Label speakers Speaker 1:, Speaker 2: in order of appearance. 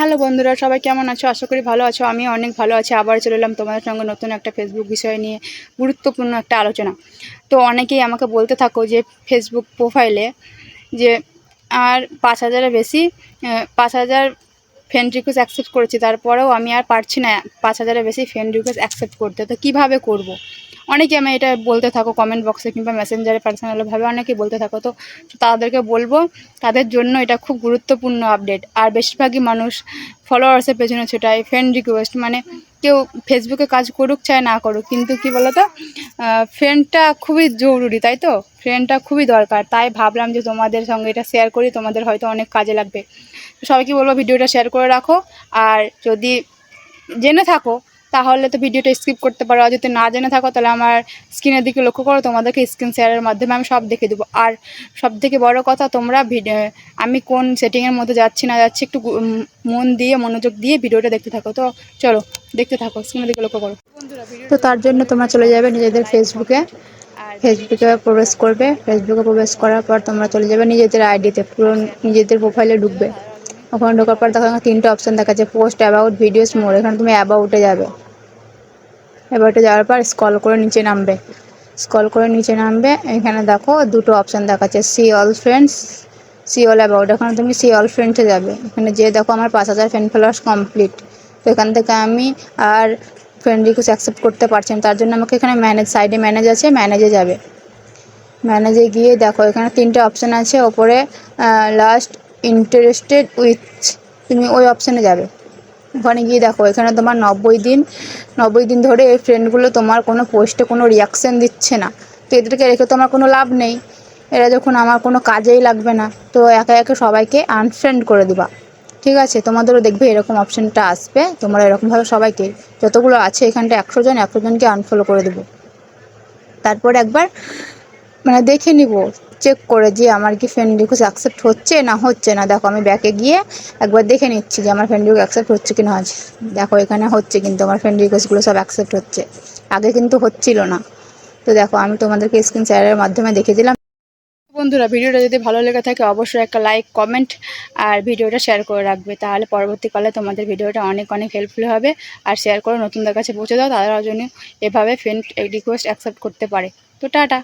Speaker 1: Hello বন্ধুরা, সবাই কেমন আছো? আশা করি ভালো আছো। আমি অনেক ভালো আছি। আবার চলে এলাম তোমাদের সঙ্গে নতুন একটা ফেসবুক বিষয় নিয়ে গুরুত্বপূর্ণ একটা আলোচনা। তো অনেকেই আমাকে বলতে থাকো যে ফেসবুক প্রোফাইলে যে আর পাঁচ হাজারের বেশি পাঁচ হাজার ফ্রেন্ড রিকোয়েস্ট অ্যাকসেপ্ট করেছি। তারপরেও আমি আর পারছি না পাঁচ হাজারের বেশি ফ্রেন্ড রিকোয়েস্ট অ্যাকসেপ্ট করতে। তো কীভাবে করব। অনেকে আমি এটা বলতে থাকো কমেন্ট বক্সে কিংবা মেসেঞ্জারে পার্সোনালভাবে অনেকেই বলতে থাকো, তো তাদেরকে বলব তাদের জন্য এটা খুব গুরুত্বপূর্ণ আপডেট আর বেশিরভাগই মানুষ ফলোয়ার্সের পেছনে ছোটায় ফ্রেন্ড রিকোয়েস্ট মানে কেউ ফেসবুকে কাজ করুক, চায় না করুক, কিন্তু কি বলতো ফ্রেন্ডটা খুবই জরুরি, তাই তো? ফ্রেন্ডটা খুবই দরকার, তাই ভাবলাম যে তোমাদের সঙ্গে এটা শেয়ার করি, তোমাদের হয়তো অনেক কাজে লাগবে। সবাইকে বলব ভিডিওটা শেয়ার করে রাখো, আর যদি জেনে থাকো তাহলে তো ভিডিওটা স্কিপ করতে পারো। আর যদি না জেনে থাকো তাহলে আমার স্ক্রিনের দিকে লক্ষ্য করো তোমাদেরকে স্ক্রিন শেয়ারের মাধ্যমে আমি সব দেখে দেবো। আর সব থেকে বড় কথা তোমরা ভিডিও আমি কোন সেটিংয়ের মধ্যে যাচ্ছি না যাচ্ছি একটু মন দিয়ে মনোযোগ দিয়ে ভিডিওটা দেখতে থাকো। তো চলো দেখতে থাকো স্ক্রিনের দিকে লক্ষ্য করো।
Speaker 2: তো তার জন্য তোমরা চলে যাবে নিজেদের ফেসবুকে ফেসবুকে প্রবেশ করবে। ফেসবুকে প্রবেশ করার পর তোমরা চলে যাবে নিজেদের আইডিতে পুরো নিজেদের প্রোফাইলে ঢুকবে। ওখানে ঢোকার পর দেখো এখানে তিনটে অপশান দেখা যাচ্ছে পোস্ট অ্যাবাউট ভিডিওস মোর এখানে তুমি অ্যাবাউটে যাবে। অ্যাবাউটে যাওয়ার পর স্কল করে নিচে নামবে। স্কল করে নিচে নামবে। এখানে দেখো দুটো অপশান দেখাচ্ছে see all friends see all about এখানে তুমি সি অল ফ্রেন্ডসে যাবে। এখানে যে দেখো আমার পাঁচ হাজার ফ্রেন্ড ফলোয়ার্স কমপ্লিট তো এখান থেকে আমি আর ফ্রেন্ড রিকোয়েস্ট অ্যাকসেপ্ট করতে পারছি না। তার জন্য আমাকে এখানে ম্যানেজ সাইডে ম্যানেজ আছে ম্যানেজে যাবে। ম্যানেজে গিয়ে দেখো এখানে তিনটে অপশান আছে। ওপরে লাস্ট ইন্টারেস্টেড উইথ তুমি ওই অপশানে যাবে। ওখানে গিয়ে দেখো, এখানে তোমার নব্বই দিন নব্বই দিন ধরে এই ফ্রেন্ডগুলো তোমার কোনো পোস্টে কোনো রিয়াকশান দিচ্ছে না। তো এদেরকে রেখে তো আমার কোনো লাভ নেই। এরা যখন আমার কোনো কাজেই লাগবে না, তো একে একে সবাইকে আনফ্রেন্ড করে দিবা। ঠিক আছে, তোমাদেরও দেখবে এরকম অপশানটা আসবে। তোমরা এরকমভাবে সবাইকে, যতগুলো আছে এখানটা একশো জন, একশো জনকে আনফলো করে দেবো। তারপর একবার মানে দেখে নিব চেক করে যে আমার কি ফ্রেন্ড রিকোয়েস্ট অ্যাকসেপ্ট হচ্ছে না হচ্ছে না। দেখো, আমি ব্যাকে গিয়ে একবার দেখে নিচ্ছি যে আমার ফ্রেন্ড রিকোয়েস্ট অ্যাকসেপ্ট হচ্ছে কি না হচ্ছে। দেখো, এখানে হচ্ছে কিন্তু আমার ফ্রেন্ড রিকোয়েস্টগুলো সব অ্যাকসেপ্ট হচ্ছে। আগে কিন্তু হচ্ছিল না। তো দেখো, আমি তোমাদেরকে স্ক্রিন শেয়ারের মাধ্যমে দেখে দিলাম।
Speaker 1: বন্ধুরা, ভিডিওটা যদি ভালো লেগে থাকে, অবশ্যই একটা লাইক কমেন্ট আর ভিডিওটা শেয়ার করে রাখবে। তাহলে পরবর্তীকালে তোমাদের ভিডিওটা অনেক অনেক হেল্পফুল হবে। আর শেয়ার করে নতুনদের কাছে পৌঁছে দাও তারা যেন এভাবে ফ্রেন্ড রিকোয়েস্ট অ্যাকসেপ্ট করতে পারে। তো টাটা।